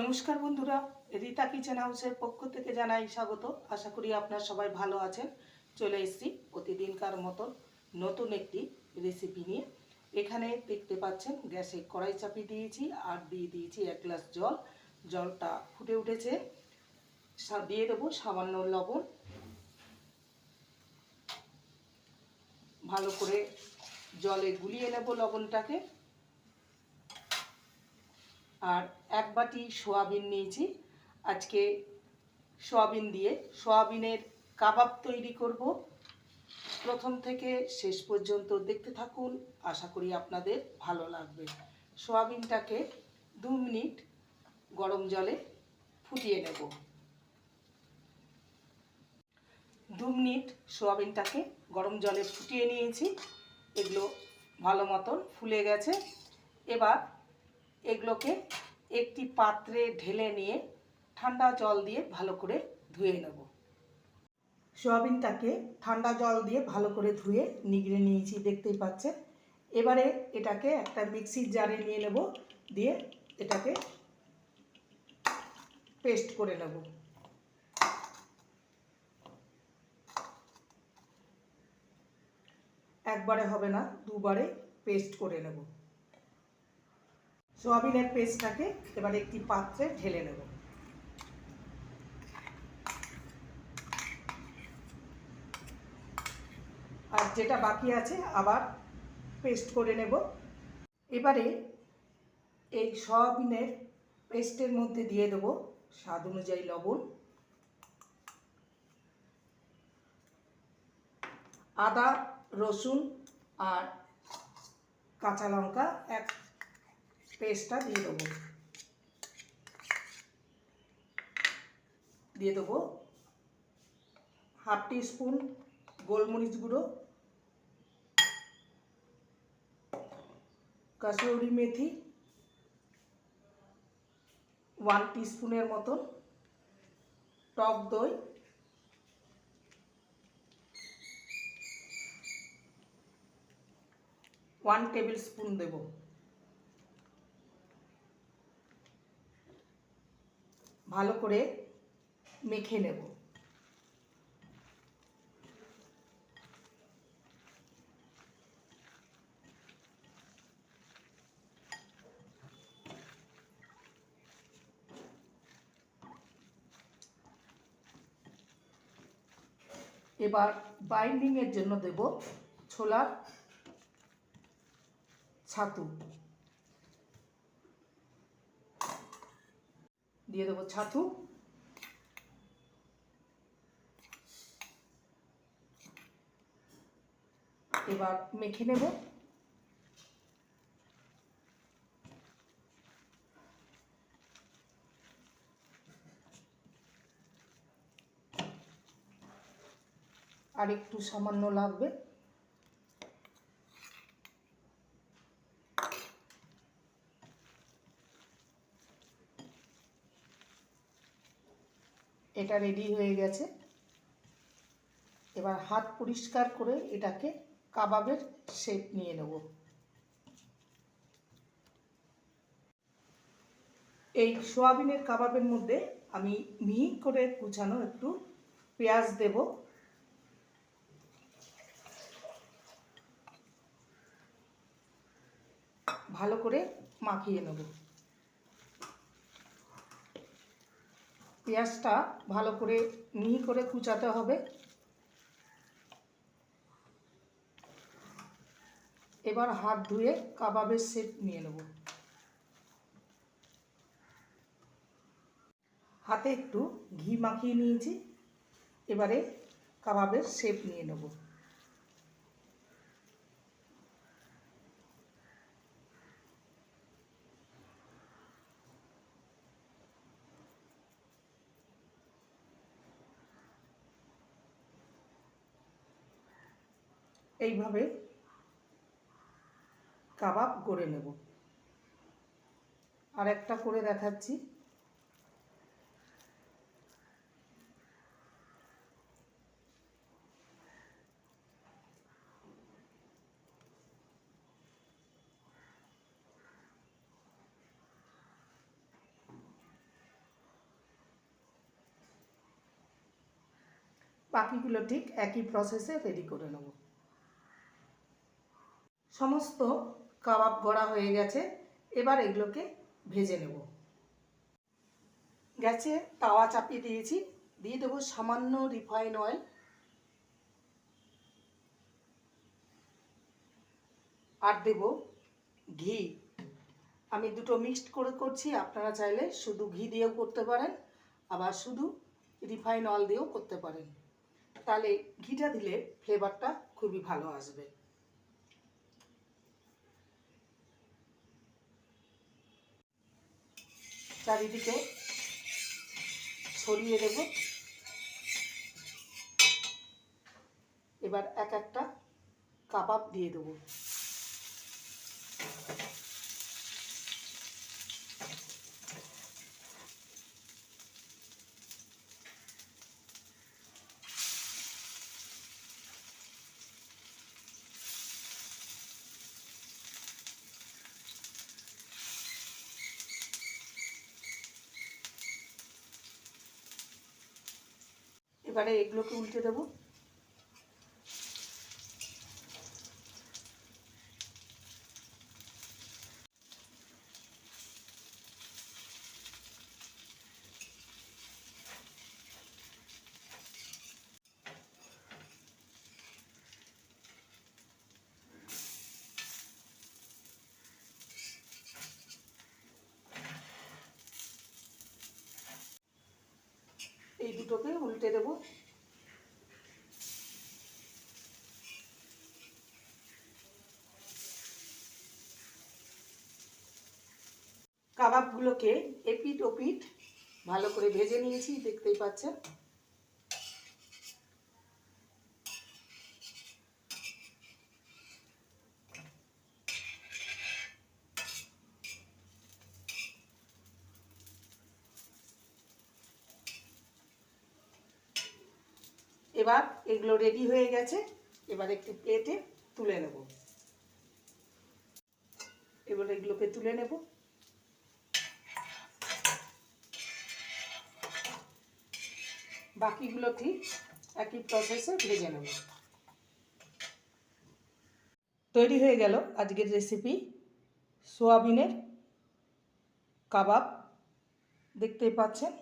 নমস্কার বন্ধুরা, রীতা কিচেন হাউসের পক্ষ থেকে জানাই স্বাগত। আশা করি আপনার সবাই ভালো আছেন। চলে এসেছি প্রতিদিনকার মতন নতুন একটি রেসিপি নিয়ে। এখানে দেখতে পাচ্ছেন, গ্যাসে কড়াই চাপিয়ে দিয়েছি আর দিয়ে দিয়েছি এক গ্লাস জল। জলটা ফুটে উঠেছে। দিয়ে দেবো সামান্য লবণ। ভালো করে জলে গুলিয়ে নেব লবণটাকে। আর এক বাটি সোয়াবিন নিয়েছি। আজকে সোয়াবিন দিয়ে সোয়াবিনের কাবাব তৈরি করব। প্রথম থেকে শেষ পর্যন্ত দেখতে থাকুন, আশা করি আপনাদের ভালো লাগবে। সোয়াবিনটাকে দু মিনিট গরম জলে ফুটিয়ে নেব। দু মিনিট সোয়াবিনটাকে গরম জলে ফুটিয়ে নিয়েছি। এগুলো ভালো মতন ফুলে গেছে। এবার এগুলোকে একটি পাত্রে ঢেলে নিয়ে ঠান্ডা জল দিয়ে ভালো করে ধুয়ে নেব। সোয়াবিনটাকে ঠান্ডা জল দিয়ে ভালো করে ধুয়ে নিগড়ে নিয়েছি, দেখতেই পাচ্ছেন। এবারে এটাকে একটা মিক্সির জারে নিয়ে নেব, দিয়ে এটাকে পেস্ট করে নেব। একবারে হবে না, দুবারে পেস্ট করে নেব। সোয়াবিনের পেস্টটাকে এবার একটি পাত্রে ঢেলে নেব। আর যেটা বাকি আছে আবার পেস্ট করে নেব। এবারে এই সয়াবিনের পেস্টের মধ্যে দিয়ে দেবো স্বাদ অনুযায়ী লবণ। আদা, রসুন আর কাঁচা লঙ্কা এক পেস্টটা দিয়ে দেবো। দিয়ে দেবো হাফ টি স্পুন গোলমরিচ গুঁড়ো কাসুরি মেথি, ওয়ান স্পুনের মতন টক দই, ওয়ান টেবিল স্পুন দেবো। ভালো করে মেখে নেব। এবার বাইন্ডিংয়ের জন্য দেব ছোলার ছাতু। দিয়ে দেবো ছাতু। এবার মেখে নেব। আর একটু সামান্য লাগবে। এটা রেডি হয়ে গেছে। এবার হাত পরিষ্কার করে এটাকে কাবাবের শেপ নিয়ে নেব। এই সোয়াবিনের কাবাবের মধ্যে আমি মিহি করে কুচানো একটু পেঁয়াজ দেব। ভালো করে মাখিয়ে নেব। পেঁয়াজটা ভালো করে মিহি করে কুচাতে হবে। এবার হাত ধুয়ে কাবাবের শেপ নিয়ে নেব। হাতে একটু ঘি মাখিয়ে নিয়েছি। এবারে কাবাবের শেপ নিয়ে নেব। এইভাবে কাবাব গড়ে নেব। আর একটা করে দেখাচ্ছি। বাকিগুলো ঠিক একই প্রসেসে রেডি করে নেব। সমস্ত কাবাব গড়া হয়ে গেছে, এবার এগুলোকে ভেজে নেব। গ্যাসে তাওয়া চাপিয়ে দিয়েছি, দিয়ে দেবো সামান্য রিফাইন অয়েল। আর দেব ঘি। আমি দুটো মিক্সড করে করছি, আপনারা চাইলে শুধু ঘি দিয়েও করতে পারেন, আবার শুধু রিফাইন অয়েল দিয়েও করতে পারেন। তাহলে ঘিটা দিলে ফ্লেভারটা খুবই ভালো আসবে। চারিদিকে ছড়িয়ে দেব। এবার এক একটা কাবাব দিয়ে দেবো। এবারে এগুলোকে উল্টে দেব। এই দুটোকে উল্টে দেব। কাবাবগুলোকে এপিট ওপিট ভালো করে ভেজে নিয়েছি দেখতেই পাচ্ছেন। এবার এগুলো রেডি হয়ে গেছে। এবার একটি প্লেটে তুলে নেব। এবার এগুলোকে তুলে নেব। বাকিগুলো ঠিক একই প্রসেসে ভেজে নেব। তৈরি হয়ে গেল আজকের রেসিপি সোয়াবিনের কাবাব। দেখতেই পাচ্ছেন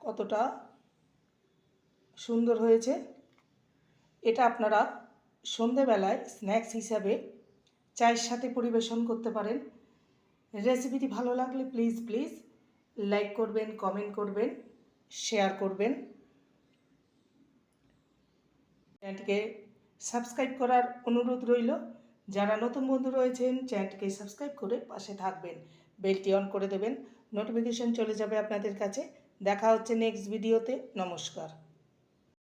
কতটা সুন্দর হয়েছে। এটা আপনারা সন্ধেবেলায় স্ন্যাক্স হিসাবে চায়ের সাথে পরিবেশন করতে পারেন। রেসিপিটি ভালো লাগলে প্লিজ প্লিজ লাইক করবেন, কমেন্ট করবেন, শেয়ার করবেন। চ্যানেলটিকে সাবস্ক্রাইব করার অনুরোধ রইল। যারা নতুন বন্ধু রয়েছেন, চ্যানেলটিকে সাবস্ক্রাইব করে পাশে থাকবেন। বেলটি অন করে দেবেন। নোটিফিকেশন চলে যাবে আপনাদের কাছে। দেখা হচ্ছে নেক্সট ভিডিওতে। নমস্কার।